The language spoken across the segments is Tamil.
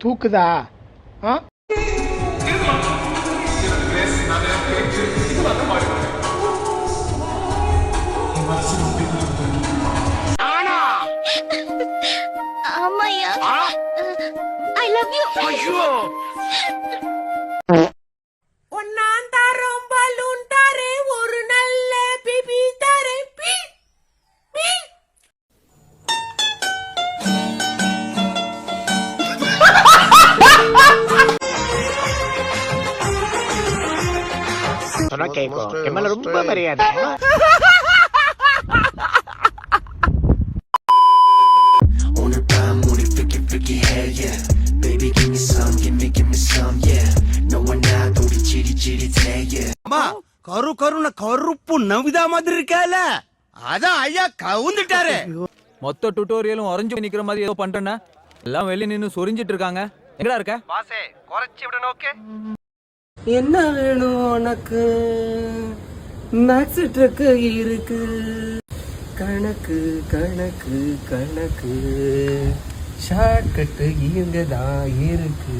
தூக்குதா? ஆ? ஆமாய்யா. ஐ chitty, chitty, today, yeah. அம்மா கரு கருன கருப்பு நவிதா மாதிரி இருக்கால. அதான் ஐயா கவுந்துட்டாரு. மொத்த டுட்டோரியலும் உறைஞ்சு நிக்கிற மாதிரி ஏதோ பண்றேன்னா எல்லாம் வெளிய நின்னு சொரிஞ்சிட்டு இருக்காங்க. எங்கடா இருக்க? என்ன வேணும் உனக்கு? மேக்ஸ் ட்ரக்கு இருக்கு. கணக்கு கணக்கு கணக்கு. ஷார்ட்கட்டு இங்க தான் இருக்கு.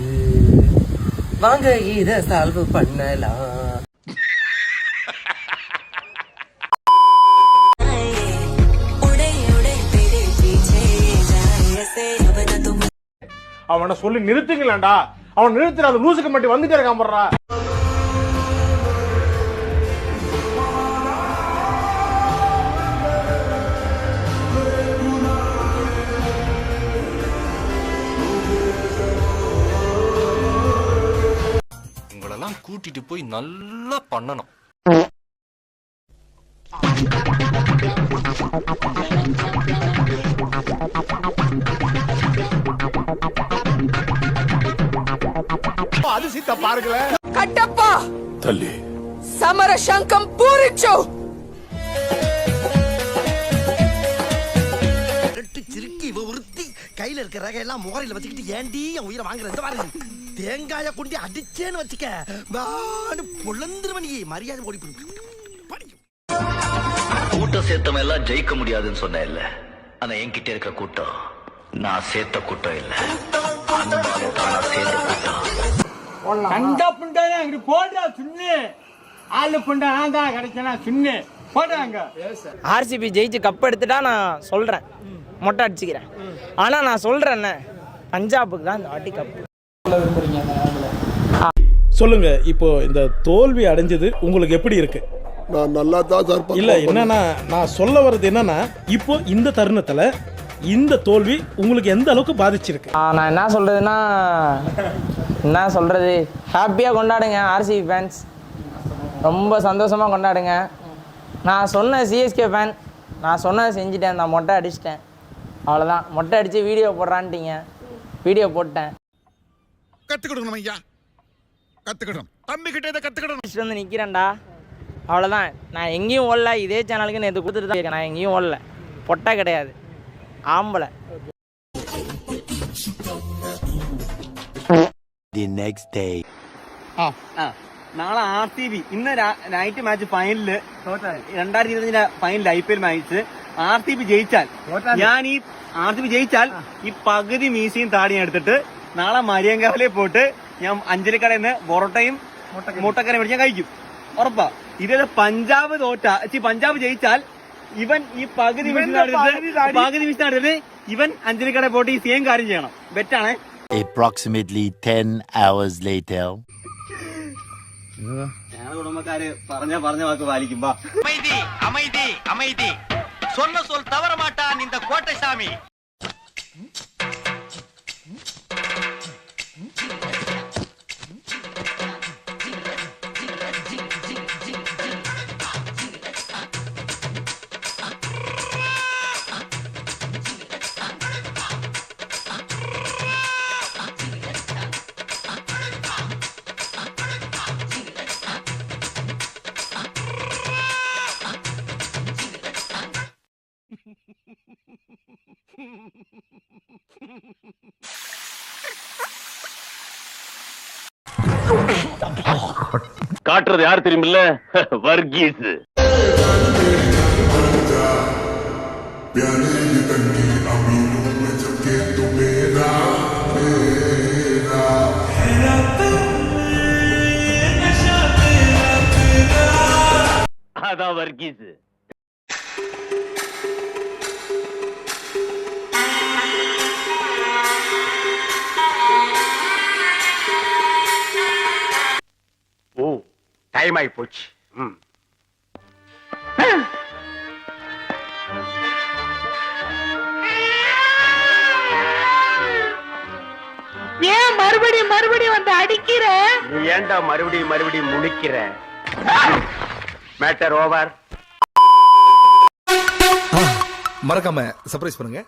வாங்க இத சால்வ் பண்ணலாம். அவனை சொல்லி நிறுத்துங்களேன்டா. அவன் நிறுத்துற அது லூசுக்கு மட்டும் வந்துட்டே இருக்கான் போடுறா. கூட்டிட்டு போய் நல்லா பண்ணணும் அதிசயத்தை பாருங்களேன் கட்டப்பா தள்ளி సమర శంఖం పూరించు சிறுக்கி இவ உறுத்தி கையில இருக்கிற ரகையெல்லாம் முகரையில வச்சுக்கிட்டு ஏண்டி என் உயிரை வாங்குற இந்த மாதிரி தேங்காய கொண்டு அடிச்சேன்னு வச்சுக்க. வான்னு பொழந்துருவன் நீ மரியாதை ஓடி கூட்டம் சேர்த்தவன் எல்லாம் ஜெயிக்க முடியாதுன்னு சொன்ன இல்ல. ஆனா என்கிட்ட இருக்க கூட்டம் நான் சேர்த்த கூட்டம் இல்ல. சேர்ந்த கூட்டம் கண்ட புண்டானே அங்கிட்டு போடுறா சுண்ணு ஆளு புண்டா நான் தான் கிடைச்சனா சுண்ணு போடுறாங்க ஆர்சிபி ஜெயிச்சு கப் எடுத்துட்டா நான் சொல்கிறேன் மொட்டை அடிச்சுக்கிறேன். ஆனால் நான் சொல்கிறேன்ன பஞ்சாபுக்கு தான் இந்த வாட்டி கப் சொல்லுங்க இப்போ இந்த தோல்வி அடைஞ்சது உங்களுக்கு எப்படி இருக்கு? நான் நல்லா தான் சார் இல்ல என்னன்னா நான் சொல்ல வர்றது என்னன்னா இப்போ இந்த தருணத்துல இந்த தோல்வி உங்களுக்கு எந்த அளவுக்கு பாதிச்சிருக்கு? நான் என்ன சொல்கிறதுன்னா என்ன சொல்கிறது ஹாப்பியாக கொண்டாடுங்க ஆர்சிபி ஃபேன்ஸ் ரொம்ப சந்தோஷமாக கொண்டாடுங்க. நான் சொன்ன சிஎஸ்கே ஃபேன் நான் சொன்னதை செஞ்சுட்டேன் நான் மொட்டை அடிச்சிட்டேன். அவ்வளோதான் மொட்டை அடித்து வீடியோ போடுறான்ட்டீங்க. வீடியோ போட்டேன். கத்துக்கிடணும் ஐயா கத்துக்கிடணும் தம்பி கிட்ட இதை கத்துக்கிடணும் அடிச்சுட்டு வந்து நிற்கிறேன்டா அவ்வளோதான் நான் எங்கேயும் ஓடல இதே சேனலுக்கு நேற்று கொடுத்துட்டு தான் இருக்கேன் நான் எங்கேயும் ஓடல பொட்டை கிடையாது ஆம்பளை தி நெக்ஸ்ட் டே നാളെ ആർ സി ബി ഇന്ന് നൈറ്റ് മാച്ച് ഫൈനലില് രണ്ടായിരത്തി ഇരുപതിന്റെ final I P L match R C B ജയിച്ചാൽ ഞാൻ ഈ ആർ സി ബി ജയിച്ചാൽ ഈ പകുതി മീശയും താടിയും എടുത്തിട്ട് നാളെ മരിയങ്കാവിലെ പോയിട്ട് ഞാൻ അഞ്ചലിക്കടയിൽ നിന്ന് പൊറോട്ടയും മുട്ടക്കറിയും മേടിച്ച് ഞാൻ കഴിക്കും ഉറപ്പാ ഇതേ പഞ്ചാബ് തോറ്റ ചി, പഞ്ചാബ് ജയിച്ചാൽ ഇവൻ ഈ പകുതി മീശ പകുതി മീശ എടുത്തിട്ട് ഇവൻ അഞ്ചലിക്കടയിൽ പോയിട്ട് ഈ സെയിം കാര്യം ചെയ്യണം ബെറ്റാണേ approximately 10 hours later ഞങ്ങളുടെ കുടുംബക്കാര് പറഞ്ഞ പറഞ്ഞ വാക്ക് പാലിക്കും ബാ அமைதி அமைதி அமைதி சொன்ன சொல் தவற மாட்டான் இந்த கோட்டை சாமி காட்டுறது யார் தெரியுமில்ல? வர்கீஸ். அதான் வர்கீஸ். டைம் ஆகி போச்சு. ம். ஏன் மறுபடியும் மறுபடியும் வந்து அடிக்கிற? நீ ஏன்டா மறுபடியும் மறுபடியும் முடிக்கிற மேட்டர் ஓவர் மறக்காம சர்ப்ரைஸ் பண்ணுங்க.